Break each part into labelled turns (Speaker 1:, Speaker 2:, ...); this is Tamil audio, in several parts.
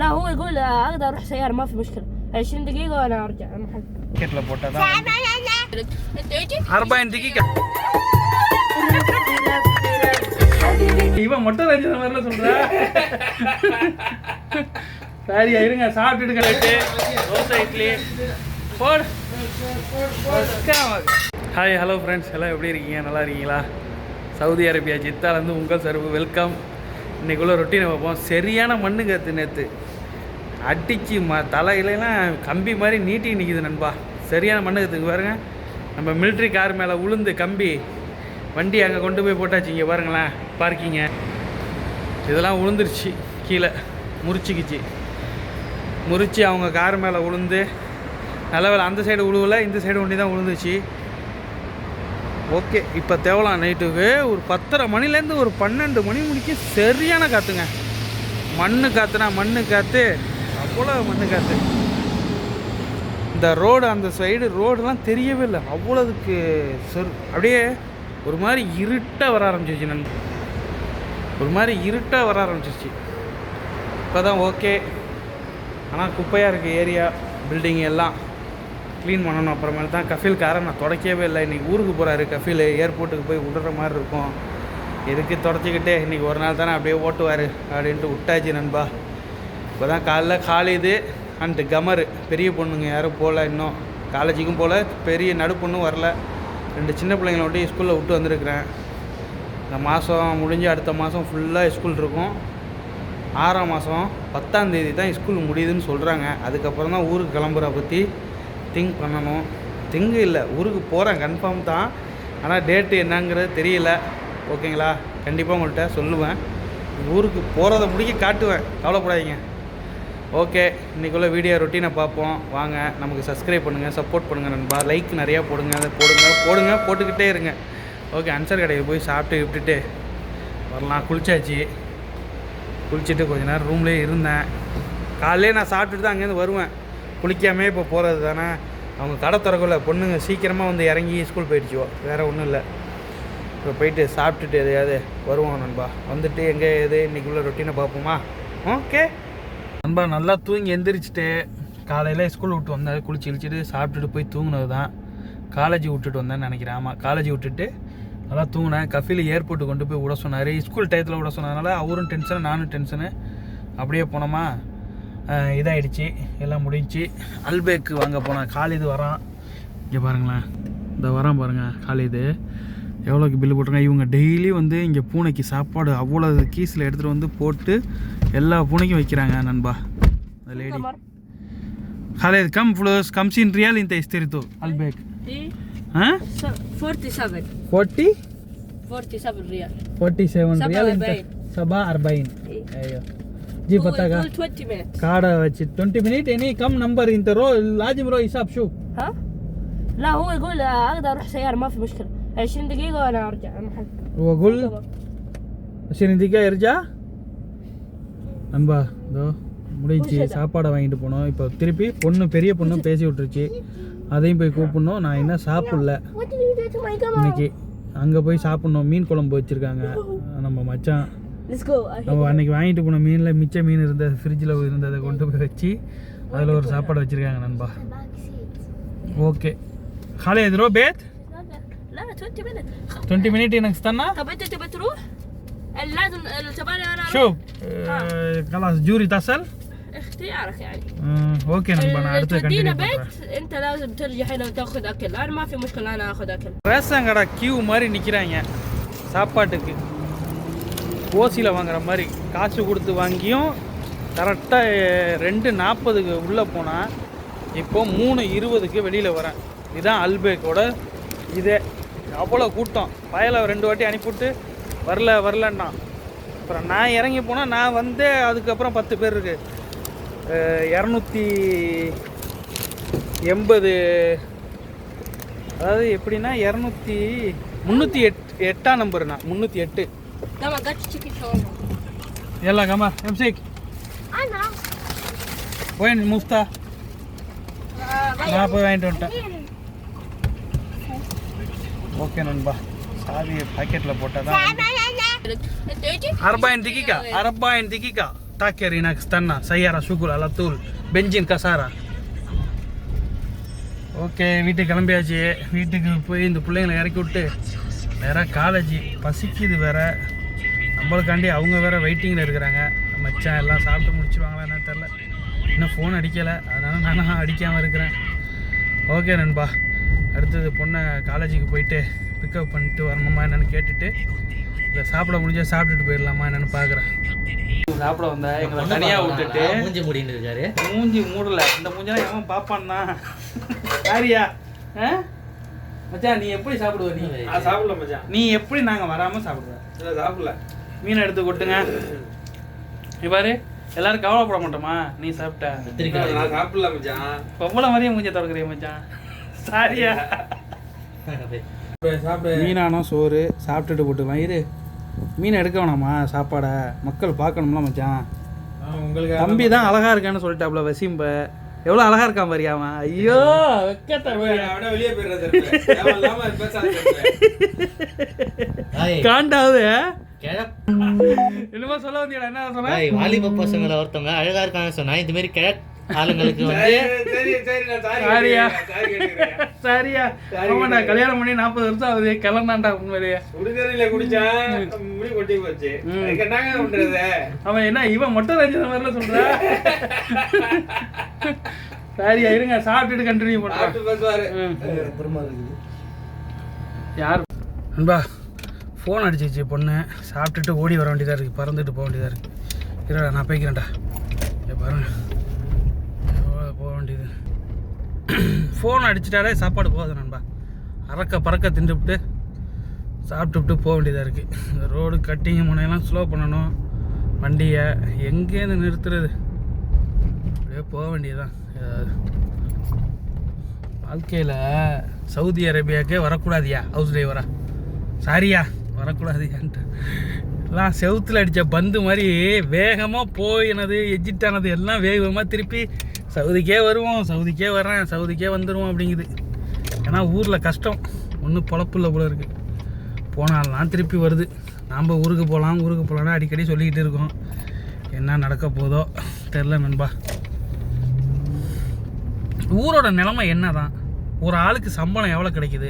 Speaker 1: لا هو يقول اقدر اروح سياره ما في مشكله 20 دقيقه وانا ارجع المحل
Speaker 2: كيف لبوتا 40 دقيقه இவன் மட்டும் ரஞ்சித மாதிரிலாம் சொல்றா சரி இருங்க சாப்பிட்டுட்டு தோசை இட்லி போடு ஹாய் ஹலோ ஃப்ரெண்ட்ஸ் எல்லாம் எப்படி இருக்கீங்க நல்லா இருக்கீங்களா சவுதி அரேபியா ஜித்தாலேருந்து உங்கள் சர்வு வெல்கம் இன்றைக்குள்ளே ரொட்டீனை வைப்போம் சரியான மண்ணுங்க கற்று நேற்று அடிச்சு ம தலையிலாம் கம்பி மாதிரி நீட்டி நிற்கிது நண்பா சரியான மண்ணுக்கு பாருங்க நம்ம மிலிட்ரி கார் மேலே உளுந்து கம்பி வண்டி அங்கே கொண்டு போய் போட்டாச்சு இங்கே பாருங்களேன் பார்க்கிங்க இதெல்லாம் உளுந்துருச்சு கீழே முறிச்சிக்கிச்சு முறித்து அவங்க கார் மேலே உளுந்து நல்ல வேலை அந்த சைடு உழுவலை இந்த சைடு ஒண்டி தான் உளுந்துச்சு ஓகே இப்போ தேவலாம் நைட்டுக்கு ஒரு பத்தரை மணிலேருந்து ஒரு பன்னெண்டு மணி முடிக்க சரியான காற்றுங்க மண்ணு காற்றுனா மண்ணு காற்று போல் வந்துக்காது இந்த ரோடு அந்த சைடு ரோடெலாம் தெரியவே இல்லை அவ்வளோதுக்கு சொல் அப்படியே ஒரு மாதிரி இருட்டாக வர ஆரம்பிச்சிச்சு நண்பு ஒரு மாதிரி இருட்டாக வர ஆரம்பிச்சிச்சு இப்போ தான் ஓகே ஆனால் குப்பையாக இருக்குது ஏரியா பில்டிங் எல்லாம் க்ளீன் பண்ணணும் அப்புறமேல தான் கஃபில் காரை நான் தொடக்கவே இல்லை இன்றைக்கி ஊருக்கு போகிறாரு கஃபீல் ஏர்போர்ட்டுக்கு போய் விடுற மாதிரி இருக்கும் எதுக்கு தொடச்சிக்கிட்டே இன்றைக்கி ஒரு நாள் தானே அப்படியே ஓட்டுவார் அப்படின்ட்டு விட்டாச்சு நண்பா இப்போ தான் காலைல காலேது அண்டு கமரு பெரிய பொண்ணுங்க யாரும் போகல இன்னும் காலேஜுக்கும் போகல பெரிய நடு பொண்ணும் வரல ரெண்டு சின்ன பிள்ளைங்கள மட்டும் ஸ்கூலில் விட்டு வந்திருக்கிறேன் இந்த மாதம் முடிஞ்சு அடுத்த மாதம் ஃபுல்லாக ஸ்கூல் இருக்கும் ஆறாம் மாதம் பத்தாம் தேதி தான் ஸ்கூல் முடியுதுன்னு சொல்கிறாங்க அதுக்கப்புறம் தான் ஊருக்கு கிளம்புற பற்றி திங்க் பண்ணணும் திங்கு இல்லை ஊருக்கு போகிறேன் கன்ஃபார்ம் தான் ஆனால் டேட்டு என்னங்கிறது தெரியல ஓகேங்களா கண்டிப்பாக உங்கள்கிட்ட சொல்லுவேன் ஊருக்கு போகிறத முடிக்க காட்டுவேன் கவலைப்படாதீங்க ஓகே இன்றைக்குள்ளே வீடியோ ரொட்டீனை பார்ப்போம் வாங்க நமக்கு சப்ஸ்கிரைப் பண்ணுங்கள் சப்போர்ட் பண்ணுங்கள் நண்பா லைக் நிறையா போடுங்க அதை போடுங்க போடுங்க போட்டுக்கிட்டே இருங்க ஓகே அன்சர் கடைக்கு போய் சாப்பிட்டு விட்டுட்டு வரலாம் குளிச்சாச்சு குளிச்சுட்டு கொஞ்ச நேரம் ரூம்லேயே இருந்தேன் காலையிலே நான் சாப்பிட்டுட்டு தான் அங்கேருந்து வருவேன் குளிக்காமே இப்போ போகிறது தானே அவங்க கடை திறக்கல பொண்ணுங்க சீக்கிரமாக வந்து இறங்கி ஸ்கூல் போயிடுச்சுவோம் வேறு ஒன்றும் இல்லை இப்போ போயிட்டு சாப்பிட்டுட்டு எதையாவது வருவோம் நண்பா வந்துட்டு எங்கே எது இன்றைக்குள்ளே ரொட்டீனை பார்ப்போமா ஓகே நண்பா நல்லா தூங்கி எந்திரிச்சிட்டு காலையில் ஸ்கூல் விட்டு வந்தேன் குளிச்சு இழிச்சிட்டு சாப்பிட்டுட்டு போய் தூங்கினது தான் காலேஜ் விட்டுட்டு வந்தேன்னு நினைக்கிறேன் ஆமாம் காலேஜ் விட்டுட்டு நல்லா தூங்கினேன் கஃபில் ஏர்போர்ட்டு கொண்டு போய் விட சொன்னார் ஸ்கூல் டயத்தில் விட சொன்னதுனால அவரும் டென்ஷனு நானும் டென்ஷனு அப்படியே போனோமா இதாகிடுச்சு எல்லாம் முடிஞ்சு அல்பேக்கு வாங்க போனேன் காலிது வரான் இங்கே பாருங்களேன் இந்த வரான் பாருங்கள் காலிது எவ்வளோக்கு பில்லு போட்டுருங்க இவங்க டெய்லி வந்து இங்கே பூனைக்கு சாப்பாடு அவ்வளோ கீஸில் எடுத்துகிட்டு வந்து போட்டு எல்லா பூனைக்கும் வைக்கிறாங்க நண்பா அந்த லேடி ஹலே கம் ஃப்ளோஸ் கம்ஸ் இன் ரியல் இந்த இஸ்திரித்து அல்பேக்
Speaker 1: forty seven forty forty seven real
Speaker 2: forty seven real ಸಬಾ ಅರ್ಬೈನ್ ಅಯ್ಯೋ ಜಿ ಪತ್ತಾಗ ಕಾಡ ವಚ್ಚಿ twenty minute any come number ಇಂತ ರೋ ಲಾಜಿಮ್ ರೋ ಹಿಸಾಬ್ ಶೂ
Speaker 1: لا هو يقول اقدر اروح سيارة ما في مشكلة 20 دقيقة وانا ارجع المحل
Speaker 2: هو يقول 20 دقيقة يرجع؟ நண்பா இதோ முடிஞ்சு சாப்பாடை வாங்கிட்டு போனோம் இப்போ திருப்பி பொண்ணு பெரிய பொண்ணும் பேசி விட்டுருச்சு அதையும் போய் கூப்பிடணும் நான் என்ன சாப்பிடல இன்னைக்கு அங்கே போய் சாப்பிட்ணும் மீன் குழம்பு வச்சுருக்காங்க நம்ம மச்சான் நம்ம அன்னைக்கு வாங்கிட்டு போன மீனில் மிச்ச மீன் இருந்த ஃப்ரிட்ஜில் இருந்ததை கொண்டு போய் வச்சு அதில் ஒரு சாப்பாடு வச்சுருக்காங்க நண்பா ஓகே காலை எதிரோ பேத் டுவெண்ட்டி மினிட் எனக்கு தானா
Speaker 1: لازم الشباب انا
Speaker 2: شوف خلاص جوري تصل
Speaker 1: اختيارك يعني
Speaker 2: اوكي انا عرفت تودينا بيت انت لازم ترجع هنا وتاخذ اكل انا ما في مشكله انا اخذ اكل ரேஷன் கியூ மாதிரி நிற்கிறாங்க சாப்பாட்டுக்கு ஓசியில் வாங்குற மாதிரி காசு கொடுத்து வாங்கியும் கரெக்டாக ரெண்டு நாற்பதுக்கு உள்ளே போனால் இப்போ மூணு இருபதுக்கு வெளியில் வரேன் இதுதான் அல்பேக்கோட இதே அவ்வளோ கூட்டம் பயலை ரெண்டு வாட்டி அனுப்பிவிட்டு வரல வரலன்னா அப்புறம் நான் இறங்கி போனால் நான் வந்து அதுக்கப்புறம் பத்து பேர் இருக்கு இரநூத்தி எண்பது அதாவது எப்படின்னா இரநூத்தி முந்நூற்றி எட் எட்டாம் நம்பருண்ணா முந்நூற்றி எட்டு எல்லா கமா எம்சேக் போய் முஃப்தா நான் போய் வாங்கிட்டு வந்துட்டேன் ஓகே நண்பா சாவியை பாக்கெட்டில் போட்டால் தான் அர்பாயின் திகிக்கா அரபாயின் திகிக்கா தாக்கேரி நாக்கு ஸ்தன்னா சையாரா சுகுல் அலத்தூல் பெஞ்சின் கசாரா ஓகே வீட்டுக்கு கிளம்பியாச்சு வீட்டுக்கு போய் இந்த பிள்ளைங்களை இறக்கி விட்டு வேற காலேஜ் பசிக்குது வேற நம்மளுக்காண்டி அவங்க வேற வெயிட்டிங்கில் இருக்கிறாங்க மச்சான் எல்லாம் சாப்பிட்டு முடிச்சுவாங்களா என்ன தெரில இன்னும் ஃபோன் அடிக்கலை அதனால் நானும் அடிக்காமல் இருக்கிறேன் ஓகே நண்பா அடுத்தது பொண்ணை காலேஜுக்கு போயிட்டு பிக்கப் பண்ணிட்டு வரணுமா என்னென்னு கேட்டுட்டு இல்லை சாப்பிட முடிஞ்சா சாப்பிட்டுட்டு போயிடலாமா என்னன்னு பார்க்குறேன் சாப்பிட வந்தா எங்களை தனியாக விட்டுட்டு மூஞ்சி மூடின்னு இருக்காரு மூஞ்சி மூடல இந்த மூஞ்சா எவன் பார்ப்பான் தான் சாரியா ஆ மச்சான் நீ எப்படி சாப்பிடுவ நீ சாப்பிடல மச்சான் நீ எப்படி நாங்க வராம சாப்பிடுவேன் இல்லை சாப்பிடல மீனை எடுத்து கொட்டுங்க இப்பாரு எல்லாரும் கவலைப்பட மாட்டோமா நீ சாப்பிட்ட நான் சாப்பிடல மச்சான் பொம்பளை மாதிரியே மூஞ்சி திறக்கிறீங்க மச்சான் சாரியா மீனானம் சோறு சாப்பிட்டுட்டு போட்டுக்கலாம் இரு மீன் எடுக்க வேணாமா சாப்பாடை மக்கள் பார்க்கணும்ல மச்சான் உங்களுக்கு தம்பி தான் அழகா இருக்கான்னு சொல்லிட்டாப்ல வசிம்ப எவ்வளோ அழகா இருக்கான் பரியாமா ஐயோ வெளியே காண்டாவது என்னமா சொல்ல வந்தீங்களா என்ன சொன்னா வாலிப பசங்களை ஒருத்தவங்க அழகா இருக்காங்க சொன்னா இந்த மாதிரி கிழக்கு ஆளுங்களுக்கு வந்து சரியா ஆமாண்டா கல்யாணம் பண்ணி நாற்பது வருஷம் ஆகுது கிளம்பாண்டா உண்மையிலேயே குடிதறியில குடிச்சான் முடி கொட்டி போச்சு என்னங்க பண்றது அவன் என்ன இவன் மொட்டை ரஞ்சித மாதிரிலாம் சொல்றான் சாரியா இருங்க சாப்பிட்டுட்டு கண்டினியூ பண்றான் யார் அன்பா ஃபோன் அடிச்சிச்சு பொண்ணு சாப்பிட்டுட்டு ஓடி வர வேண்டியதாக இருக்குது பறந்துட்டு போக வேண்டியதாக இருக்குது இருடா நான் போய்க்கிறேன்டா பாருங்கள் ஃபோன் அடிச்சிட்டாலே சாப்பாடு போகாது நண்பா அறக்க பறக்க தின்றுவிட்டு சாப்பிட்டுவிட்டு போக வேண்டியதாக இருக்குது இந்த ரோடு கட்டிங் முனையெல்லாம் ஸ்லோ பண்ணணும் வண்டியை எங்கேருந்து நிறுத்துறது அப்படியே போக ஏதாவது வாழ்க்கையில் சவுதி அரேபியாவுக்கே வரக்கூடாதியா ஹவுஸ் டிரைவரா சாரியா வரக்கூடாதியான்ட்டு எல்லாம் செவுத்தில் அடித்த பந்து மாதிரி வேகமாக போயினது எஜிட்டானது எல்லாம் வேகமாக திருப்பி சவுதிக்கே வருவோம் சவுதிக்கே வர்றேன் சவுதிக்கே வந்துடுவோம் அப்படிங்குது ஏன்னா ஊரில் கஷ்டம் ஒன்றும் பொழப்பு இல்லை போல இருக்குது போனாலாம் திருப்பி வருது நாம் ஊருக்கு போகலாம் ஊருக்கு போகலான்னு அடிக்கடி சொல்லிக்கிட்டு இருக்கோம் என்ன நடக்க போதோ தெரில நண்பா ஊரோட நிலமை என்ன தான் ஒரு ஆளுக்கு சம்பளம் எவ்வளோ கிடைக்குது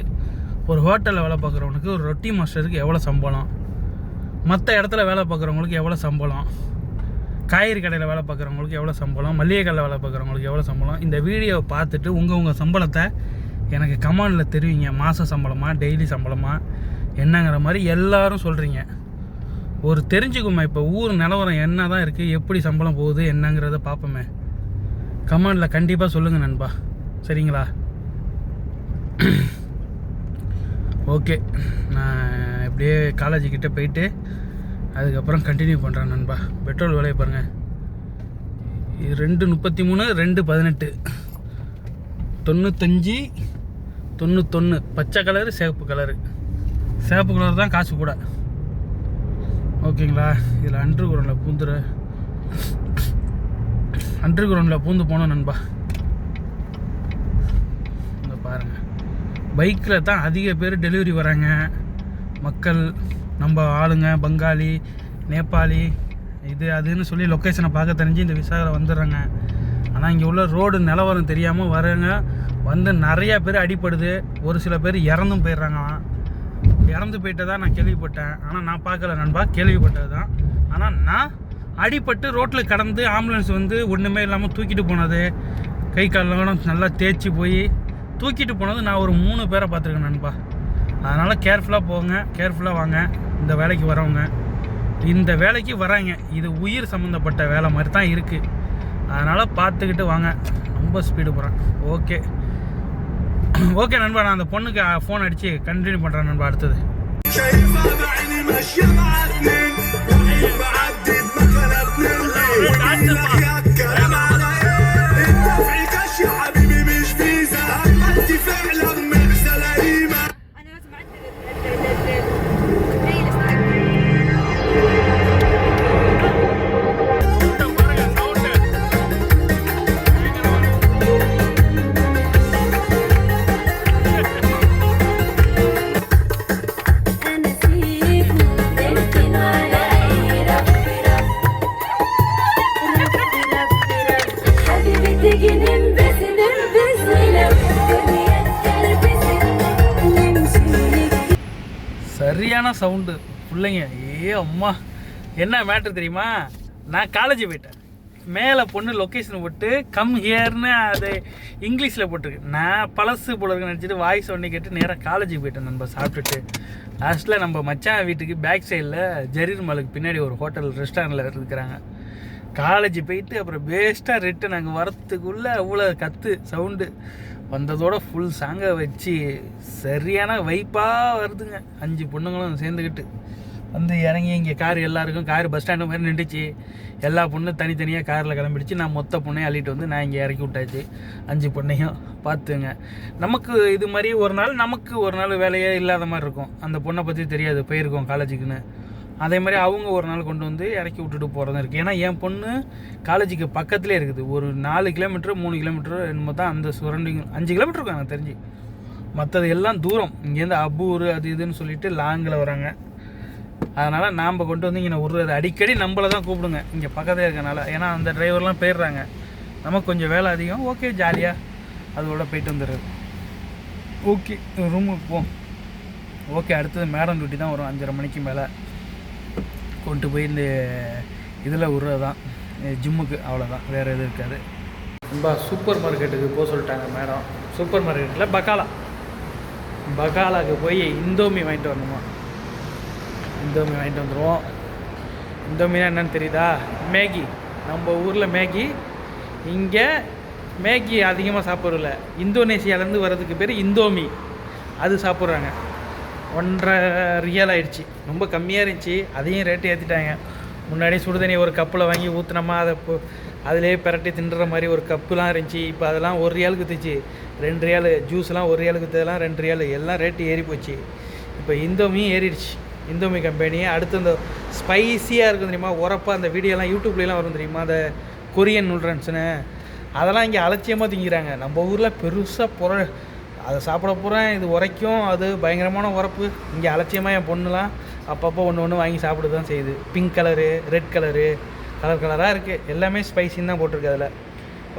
Speaker 2: ஒரு ஹோட்டலில் வேலை பார்க்குறவனுக்கு ஒரு ரொட்டி மாஸ்டருக்கு எவ்வளோ சம்பளம் மற்ற இடத்துல வேலை பார்க்குறவங்களுக்கு எவ்வளோ சம்பளம் காய்கறி கடையில் வேலை பார்க்குறவங்களுக்கு எவ்வளோ சம்பளம் மளிகை கடையில் வேலை பார்க்குறவங்களுக்கு எவ்வளோ சம்பளம் இந்த வீடியோவை பார்த்துட்டு உங்கள் உங்கள் சம்பளத்தை எனக்கு கமானில் தெரிவிங்க மாத சம்பளமாக டெய்லி சம்பளமாக என்னங்கிற மாதிரி எல்லாரும் சொல்கிறீங்க ஒரு தெரிஞ்சுக்குமா இப்போ ஊர் நிலவரம் என்ன தான் இருக்குது எப்படி சம்பளம் போகுது என்னங்கிறத பார்ப்போமே கமாண்டில் கண்டிப்பாக சொல்லுங்கள் நண்பா சரிங்களா ஓகே நான் இப்படியே காலேஜுக்கிட்ட போயிட்டு அதுக்கப்புறம் கண்டினியூ பண்ணுறேன் நண்பா பெட்ரோல் விலையை பாருங்கள் ரெண்டு முப்பத்தி மூணு ரெண்டு பதினெட்டு தொண்ணூத்தஞ்சு தொண்ணூத்தொன்று பச்சை கலரு சிவப்பு கலரு சிவப்பு கலர் தான் காசு கூட ஓகேங்களா இதில் அண்டர் கிரவுண்டில் பூந்துரு அண்டர் கிரவுண்டில் பூந்து போனோம் நண்பா இங்கே பாருங்கள் பைக்கில் தான் அதிக பேர் டெலிவரி வராங்க மக்கள் நம்ம ஆளுங்க பங்காளி நேபாளி இது அதுன்னு சொல்லி லொக்கேஷனை பார்க்க தெரிஞ்சு இந்த விசாகரை வந்துடுறாங்க ஆனால் இங்கே உள்ள ரோடு நிலவரம் தெரியாமல் வரங்க வந்து நிறையா பேர் அடிப்படுது ஒரு சில பேர் இறந்தும் போயிடுறாங்களாம் இறந்து தான் நான் கேள்விப்பட்டேன் ஆனால் நான் பார்க்கல நண்பா கேள்விப்பட்டது தான் ஆனால் நான் அடிப்பட்டு ரோட்டில் கடந்து ஆம்புலன்ஸ் வந்து ஒன்றுமே இல்லாமல் தூக்கிட்டு போனது கை காலெலாம் நல்லா தேய்ச்சி போய் தூக்கிட்டு போனது நான் ஒரு மூணு பேரை பார்த்துருக்கேன் நண்பா அதனால் கேர்ஃபுல்லாக போங்க கேர்ஃபுல்லாக வாங்க இந்த வேலைக்கு வரவங்க இந்த வேலைக்கு வராங்க இது உயிர் சம்மந்தப்பட்ட வேலை மாதிரி தான் இருக்குது அதனால் பார்த்துக்கிட்டு வாங்க ரொம்ப ஸ்பீடு போகிறேன் ஓகே ஓகே நண்பா நான் அந்த பொண்ணுக்கு ஃபோன் அடித்து கண்டினியூ பண்ணுறேன் நண்பா அடுத்தது Yeah, சரியான சவுண்டு பிள்ளைங்க ஏ அம்மா என்ன மேட்ரு தெரியுமா நான் காலேஜ் போயிட்டேன் மேலே பொண்ணு லொக்கேஷன் போட்டு கம் ஹியர்னு அது இங்கிலீஷில் போட்டிருக்கு நான் பழசு போல நினச்சிட்டு வாய்ஸ் ஒன்று கேட்டு நேராக காலேஜுக்கு போயிட்டேன் நம்ம சாப்பிட்டுட்டு லாஸ்ட்டில் நம்ம மச்சான் வீட்டுக்கு பேக் சைடில் ஜரீர் மலுக்கு பின்னாடி ஒரு ஹோட்டல் ரெஸ்டாரண்ட்டில் இருக்கிறாங்க காலேஜ் போயிட்டு அப்புறம் பேஸ்ட்டாக ரிட்டன் அங்கே வரத்துக்குள்ளே அவ்வளோ கற்று சவுண்டு வந்ததோட ஃபுல் சாங்கை வச்சு சரியான வைப்பாக வருதுங்க அஞ்சு பொண்ணுங்களும் சேர்ந்துக்கிட்டு வந்து இறங்கி இங்கே கார் எல்லாருக்கும் கார் பஸ் ஸ்டாண்டு மாதிரி நின்றுச்சு எல்லா பொண்ணும் தனித்தனியாக காரில் கிளம்பிடுச்சு நான் மொத்த பொண்ணையும் அள்ளிட்டு வந்து நான் இங்கே இறக்கி விட்டாச்சு அஞ்சு பொண்ணையும் பார்த்துங்க நமக்கு இது மாதிரி ஒரு நாள் நமக்கு ஒரு நாள் வேலையே இல்லாத மாதிரி இருக்கும் அந்த பொண்ணை பற்றி தெரியாது போயிருக்கோம் காலேஜுக்குன்னு அதே மாதிரி அவங்க ஒரு நாள் கொண்டு வந்து இறக்கி விட்டுட்டு போகிறதும் இருக்குது ஏன்னா என் பொண்ணு காலேஜுக்கு பக்கத்துலேயே இருக்குது ஒரு நாலு கிலோமீட்டர் மூணு கிலோமீட்டர் என்னமோ தான் அந்த சுரண்டிங் அஞ்சு கிலோமீட்டர் இருக்கும் எனக்கு தெரிஞ்சு மற்றது எல்லாம் தூரம் இங்கேருந்து அபூர் அது இதுன்னு சொல்லிட்டு லாங்கில் வராங்க அதனால் நாம் கொண்டு வந்து இங்கே விடுறது அடிக்கடி நம்மளை தான் கூப்பிடுங்க இங்கே பக்கத்தில் இருக்கனால ஏன்னா அந்த டிரைவர்லாம் போயிடுறாங்க நமக்கு கொஞ்சம் வேலை அதிகம் ஓகே ஜாலியாக அதோட போயிட்டு வந்துடுறது ஓகே ரூமுக்கு போம் ஓகே அடுத்தது மேடம் டியூட்டி தான் வரும் அஞ்சரை மணிக்கு மேலே கொண்டு போய் இந்த இதில் விட்றது தான் ஜிம்முக்கு அவ்வளோதான் வேறு எதுவும் இருக்காது ரொம்ப சூப்பர் மார்க்கெட்டுக்கு போக சொல்லிட்டாங்க மேடம் சூப்பர் மார்க்கெட்டில் பக்காலா பக்காலாக்கு போய் இந்தோமி வாங்கிட்டு வரணுமா இந்தோமி வாங்கிட்டு வந்துடுவோம் இந்தோமினா என்னென்னு தெரியுதா மேகி நம்ம ஊரில் மேகி இங்கே மேகி அதிகமாக சாப்பிட்றதில்ல இந்தோனேஷியாவிலேருந்து வர்றதுக்கு பேர் இந்தோமி அது சாப்பிட்றாங்க ஒன்றரை ரியல் ஆகிடுச்சி ரொம்ப கம்மியாக இருந்துச்சு அதையும் ரேட்டு ஏற்றிட்டாங்க முன்னாடி சுடுதண்ணி ஒரு கப்பில் வாங்கி ஊற்றுனோமா அதை அதிலே பெரட்டி தின்ற மாதிரி ஒரு கப்புலாம் இருந்துச்சு இப்போ அதெல்லாம் ஒரு ரியாலுக்கு தச்சு ரெண்டு ரியால் ஜூஸ்லாம் ஒரு ரியாலுக்கு தான் ரெண்டு ரியால் எல்லாம் ரேட்டு ஏறி போச்சு இப்போ இந்தோமியும் ஏறிடுச்சு இந்தோமி கம்பெனி அடுத்து அந்த ஸ்பைஸியாக இருக்கும் தெரியுமா உரப்பாக அந்த வீடியோலாம் யூடியூப்லலாம் வரும் தெரியுமா அந்த கொரியன் நூல்ரன்ஸ்னு அதெல்லாம் இங்கே அலட்சியமாக திங்கிறாங்க நம்ம ஊரில் பெருசாக புற அதை சாப்பிட பூரா இது உரைக்கும் அது பயங்கரமான உரப்பு இங்கே அலட்சியமாக என் பொண்ணுலாம் அப்பப்போ ஒன்று ஒன்று வாங்கி சாப்பிட்டு தான் செய்யுது pink colour red colour colour கலராக இருக்குது எல்லாமே ஸ்பைசின்னு தான் போட்டிருக்கு அதில்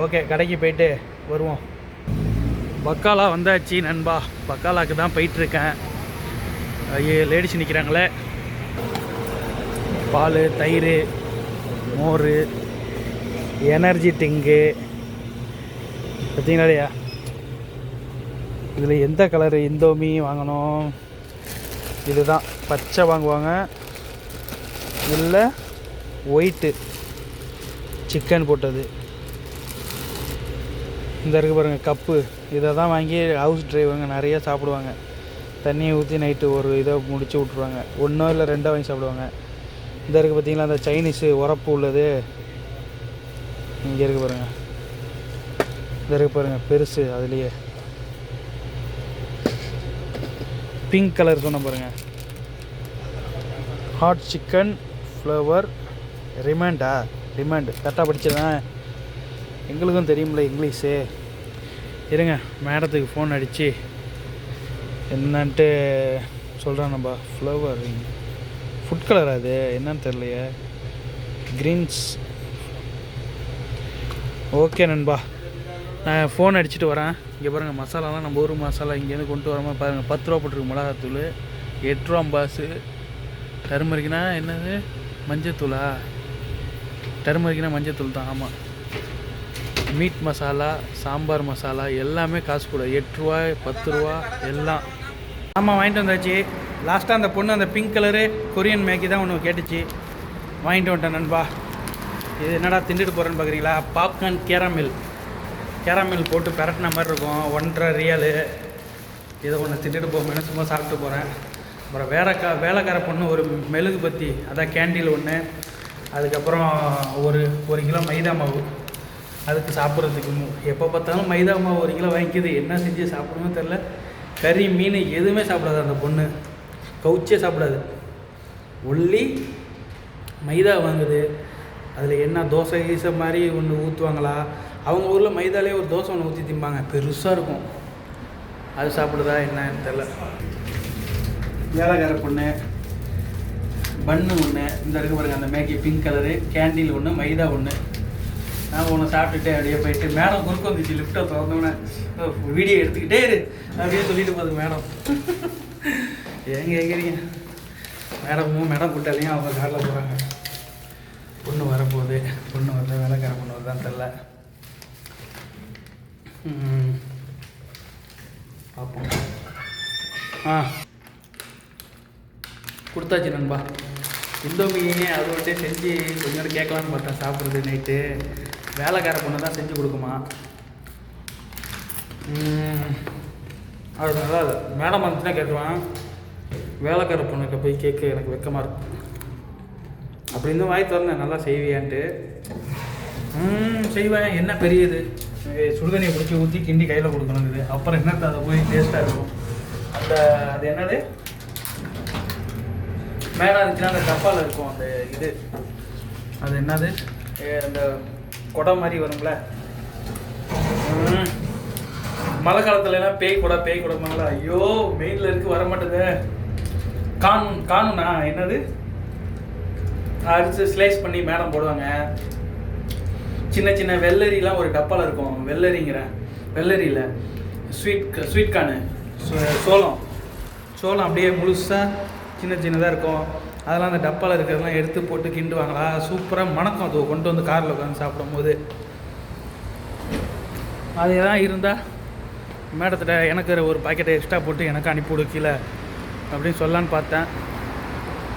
Speaker 2: ஓகே கடைக்கு போயிட்டு வருவோம் பக்காலா வந்தாச்சு நண்பா பக்காலாக்கு தான் போயிட்டுருக்கேன் ஐயோ லேடிஸ் நிற்கிறாங்களே பால் தயிர் மோர் எனர்ஜி டிங்கு பார்த்தீங்களா இதில் எந்த கலரு இந்தோமி வாங்கணும் இதுதான் பச்சை வாங்குவாங்க இல்லை ஒயிட்டு சிக்கன் போட்டது இந்த இருக்குது பாருங்கள் கப்பு இதை தான் வாங்கி ஹவுஸ் டிரைவருங்க நிறையா சாப்பிடுவாங்க தண்ணியை ஊற்றி நைட்டு ஒரு இதை முடிச்சு விட்ருவாங்க ஒன்றோ இல்லை ரெண்டோ வாங்கி சாப்பிடுவாங்க இந்த இருக்குது பார்த்திங்களா அந்த சைனீஸு உரப்பு உள்ளது இங்கே இருக்குது பாருங்கள் இந்த இருக்குது பாருங்கள் பெருசு அதுலேயே பிங்க் கலர் சொன்ன பாருங்கள் ஹாட் சிக்கன் ஃப்ளவர் ரிமாண்டா ரிமாண்ட் கரெக்டாக படித்ததான் எங்களுக்கும் தெரியும்ல இங்கிலீஷு இருங்க மேடத்துக்கு ஃபோன் அடித்து என்னன்ட்டு சொல்கிறேன் நம்ம ஃப்ளவர் ஃபுட் கலர் அது என்னன்னு தெரியலையே க்ரீன்ஸ் ஓகே நண்பா நான் ஃபோன் அடிச்சுட்டு வரேன் இங்கே பாருங்கள் மசாலாலாம் நம்ம ஊர் மசாலா இங்கேருந்து கொண்டு வரமா பாருங்கள் பத்து ரூபா போட்டிருக்கு மிளகாத்தூள் எட்டு ரூபா பாஸு டர்மரிக்னா என்னது மஞ்சத்தூளா மஞ்சள் மஞ்சத்தூள் தான் ஆமாம் மீட் மசாலா சாம்பார் மசாலா எல்லாமே காசு கூட எட்டு ரூபா பத்து ரூபா எல்லாம் ஆமாம் வாங்கிட்டு வந்தாச்சு லாஸ்ட்டாக அந்த பொண்ணு அந்த பிங்க் கலரு கொரியன் மேக்கி தான் ஒன்று கேட்டுச்சு வாங்கிட்டு வந்துட்டேன் நண்பா இது என்னடா திண்டுட்டு போகிறேன்னு பார்க்குறீங்களா பாப்கார்ன் கேரமில் கேரமில் போட்டு பெரட்டின மாதிரி இருக்கும் ஒன்றரை ரியல் இதை ஒன்று திட்டுட்டு போகணும்னு சும்மா சாப்பிட்டு போகிறேன் அப்புறம் வேற வேலைக்கார பொண்ணு ஒரு மெழுகு பத்தி அதான் கேண்டில் ஒன்று அதுக்கப்புறம் ஒரு ஒரு கிலோ மைதா மாவு அதுக்கு சாப்பிட்றதுக்கு எப்போ பார்த்தாலும் மைதா மாவு ஒரு கிலோ வாங்கிக்கிது என்ன செஞ்சு சாப்பிடணும் தெரில கறி மீன் எதுவுமே சாப்பிடாது அந்த பொண்ணு கவுச்சே சாப்பிடாது ஒல்லி மைதா வாங்குது அதில் என்ன தோசை ஈச மாதிரி ஒன்று ஊற்றுவாங்களா அவங்க ஊரில் மைதாலே ஒரு தோசை ஒன்று ஊற்றி திம்பாங்க பெருசாக இருக்கும் அது சாப்பிடுதா என்னன்னு தெரில வேலைக்கார பொண்ணு பன்னு ஒன்று இந்த இருக்கு பாருங்க அந்த மேகி பிங்க் கலரு கேண்டில் ஒன்று மைதா ஒன்று நான் ஒன்று சாப்பிட்டுட்டு அப்படியே போயிட்டு மேடம் குறுக்க வந்துச்சு லிஃப்ட்டை திறந்தோன்னே வீடியோ எடுத்துக்கிட்டே இரு அப்படியே சொல்லிட்டு போகுது மேடம் எங்கே இருக்கீங்க மேடமும் மேடம் கூட்டாலையும் அவங்க காரில் போகிறாங்க பார்ப்போம் ஆ கொடுத்தாச்சு நண்பா அதை விட்டு செஞ்சு கொஞ்ச நேரம் கேட்கலான்னு பார்த்தேன் சாப்பிட்றது நைட்டு வேலைக்கார பொண்ணு தான் செஞ்சு கொடுக்குமா அது நல்லா இல்லை மேடம் வந்துச்சுன்னா கேட்குவான் வேலைக்கார பொண்ணுக்கு போய் கேட்க எனக்கு வெக்கமாக இருக்கும் அப்படி இருந்தும் வாய் திறந்தேன் நல்லா செய்வியான்ட்டு செய்வேன் என்ன பெரியது சுடுதண்ணியை பிடிச்சி ஊற்றி கிண்டி கையில் கொடுக்கணும் இது அப்புறம் என்ன அதை போய் டேஸ்ட்டாக இருக்கும் அந்த அது என்னது மேலே இருந்துச்சுன்னா அந்த கப்பால் இருக்கும் அந்த இது அது என்னது அந்த கொடை மாதிரி வரும்ல மழை காலத்துலலாம் பேய் கூட பேய் கொடை ஐயோ மெயினில் இருக்கு வர மாட்டேது காணும் காணுண்ணா என்னது அரிசி ஸ்லைஸ் பண்ணி மேடம் போடுவாங்க சின்ன சின்ன வெள்ளரிலாம் ஒரு டப்பாவில் இருக்கும் வெள்ளரிங்கிற வெள்ளரியில் ஸ்வீட் ஸ்வீட் கார்னு சோளம் சோளம் அப்படியே முழுசாக சின்ன சின்னதாக இருக்கும் அதெல்லாம் அந்த டப்பாவில் இருக்கிறதெல்லாம் எடுத்து போட்டு கிண்டுவாங்களா சூப்பராக மணக்கம் அது கொண்டு வந்து காரில் உட்காந்து சாப்பிடும்போது அது அதெல்லாம் இருந்தால் மேடத்தில் எனக்கு ஒரு பாக்கெட்டை எக்ஸ்ட்ரா போட்டு எனக்கு அனுப்பி கீழே அப்படின்னு சொல்லான்னு பார்த்தேன்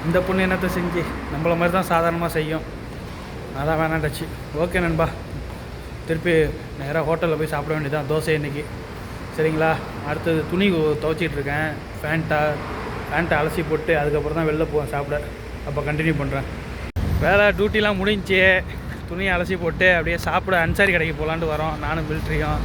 Speaker 2: இந்த பொண்ணு என்னத்தை செஞ்சு நம்மள மாதிரி தான் சாதாரணமாக செய்யும் அதான் வேணாண்டாச்சு ஓகே நண்பா திருப்பி நேராக ஹோட்டலில் போய் சாப்பிட வேண்டியதான் தோசை இன்றைக்கி சரிங்களா அடுத்தது துணி இருக்கேன் ஃபேண்ட்டா ஃபேண்ட்டை அலசி போட்டு அதுக்கப்புறம் தான் வெளில போவேன் சாப்பிட அப்போ கண்டினியூ பண்ணுறேன் வேலை டியூட்டிலாம் முடிஞ்சு துணியை அலசி போட்டு அப்படியே சாப்பிட அன்சாரி கடைக்கு போகலான்ட்டு வரோம் நானும் மில்ட்ரியும்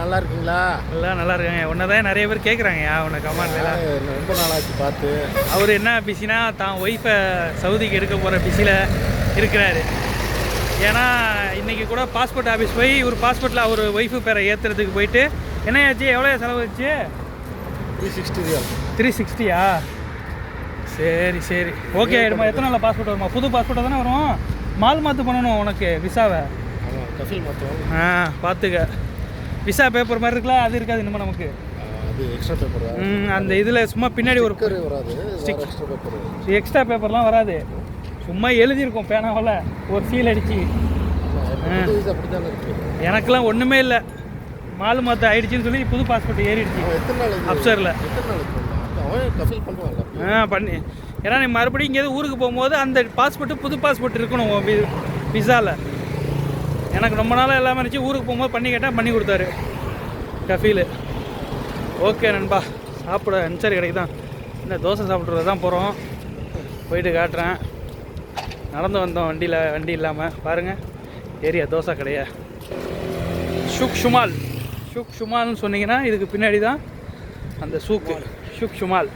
Speaker 2: நல்லா இருக்குங்களா நல்லா நல்லா இருக்காங்க உன்னதான் நிறைய பேர் கேட்குறாங்க உன்னை கமாண்ட்லாம் ரொம்ப நாளாச்சு பார்த்து அவர் என்ன பிஸினா தான் ஒய்ஃபை சவுதிக்கு எடுக்க போகிற பிஸியில் இருக்கிறாரு ஏன்னா இன்றைக்கி கூட பாஸ்போர்ட் ஆஃபீஸ் போய் இவர் பாஸ்போர்ட்டில் அவர் ஒய்ஃபு பேரை ஏற்றுறதுக்கு போயிட்டு என்ன எவ்வளோ செலவாச்சு த்ரீ சிக்ஸ்டி த்ரீ சிக்ஸ்டியா சரி சரி ஓகே எடுமா எத்தனை நாளில் பாஸ்போர்ட் வருமா புது பாஸ்போர்ட்டாக தானே வரும் மால் மாற்று பண்ணணும் உனக்கு விசாவை ஆ பார்த்துக்க விசா பேப்பர் மாதிரி இருக்கலாம் அது இருக்காது இன்னும் நமக்கு அந்த இதில் சும்மா பின்னாடி ஒரு வராது எக்ஸ்ட்ரா பேப்பர்லாம் வராது சும்மா எழுதியிருக்கோம் பேனாவில் ஒரு சீல் அடிச்சு எனக்கெல்லாம் ஒன்றுமே இல்லை மாலு மாத்த ஆயிடுச்சுன்னு சொல்லி புது பாஸ்போர்ட் ஏறிடுச்சு அப்சரில் ஆ பண்ணி ஏன்னா நீ மறுபடியும் இங்கேருந்து ஊருக்கு போகும்போது அந்த பாஸ்போர்ட்டு புது பாஸ்போர்ட் இருக்கணும் விசாவில் எனக்கு ரொம்ப நாளாக எல்லாமே இருந்துச்சு ஊருக்கு போகும்போது பண்ணி கேட்டால் பண்ணி கொடுத்தாரு கஃபீலு ஓகே நண்பா சாப்பிட அன்சரி கிடைக்குதான் என்ன இந்த தோசை சாப்பிட்றது தான் போகிறோம் போயிட்டு காட்டுறேன் நடந்து வந்தோம் வண்டியில் வண்டி இல்லாமல் பாருங்கள் ஏரியா தோசை கடையா ஷுக் ஷுமால் ஷுக் ஷுமால்னு சொன்னீங்கன்னா இதுக்கு பின்னாடி தான் அந்த சூக்கு ஷுக் ஷுமால்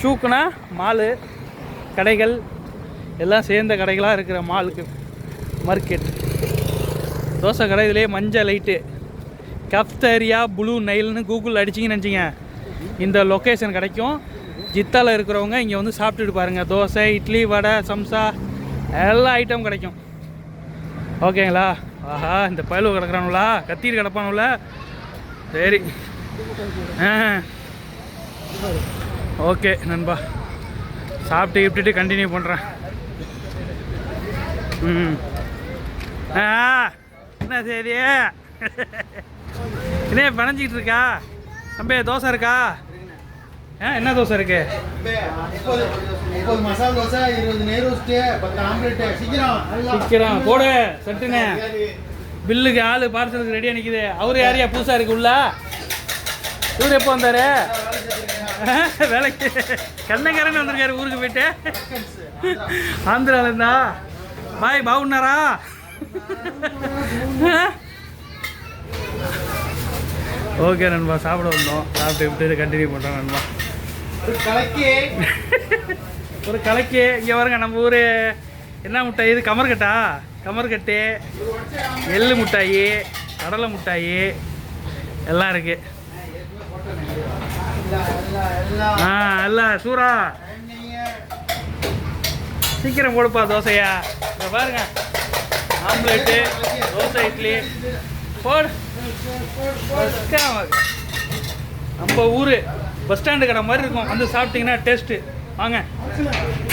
Speaker 2: ஷூக்குனா மாலு கடைகள் எல்லாம் சேர்ந்த கடைகளாக இருக்கிற மாலுக்கு மார்க்கெட் தோசை கடை இதுலேயே மஞ்சள் லைட்டு கஃப்தரியா ப்ளூ நைல்னு கூகுள் அடிச்சிங்கன்னு நினச்சிங்க இந்த லொக்கேஷன் கிடைக்கும் ஜித்தாவில் இருக்கிறவங்க இங்கே வந்து சாப்பிட்டுட்டு பாருங்கள் தோசை இட்லி வடை சம்சா எல்லா ஐட்டமும் கிடைக்கும் ஓகேங்களா ஆஹா இந்த பயலு கிடக்குறானுங்களா கத்திட்டு கிடப்பானுல சரி ஆ ஓகே நண்பா சாப்பிட்டு இப்படிட்டு கண்டினியூ பண்ணுறேன் ம் ஆ என்ன சரி இதே பணஞ்சிக்கிட்டு இருக்கா தம்பி தோசை இருக்கா ஆ என்ன தோசை இருக்கு சீக்கிரம் போடு சட்டுனே பில்லுக்கு ஆள் பார்சலுக்கு ரெடியாக நிற்கிது அவர் யாரையா புதுசாக இருக்கு உள்ள இவர் எப்போ வந்தார் வேலைக்கு கண்ணக்காரன் வந்திருக்காரு ஊருக்கு போயிட்டு இருந்தா பாய் பாவுன்னாரா ஓகே நண்பா சாப்பிட வந்தோம் சாப்பிட்டு விட்டு கண்டினியூ பண்ணுறோம் நண்பா ஒரு கலக்கி இங்கே வருங்க நம்ம ஊர் என்ன முட்டாய் இது கமர்கட்டா கமர்கட்டு எள்ளு முட்டாயி கடலை முட்டாயி எல்லாம் இருக்குது ஆ இல்லை சூரா சீக்கிரம் போடுப்பா தோசையா பாருங்க ஆம்லெட்டு தோசை இட்லி போடு நம்ம ஊர் பஸ் ஸ்டாண்டு கடை மாதிரி இருக்கும் வந்து சாப்பிட்டிங்கன்னா டேஸ்ட்டு வாங்க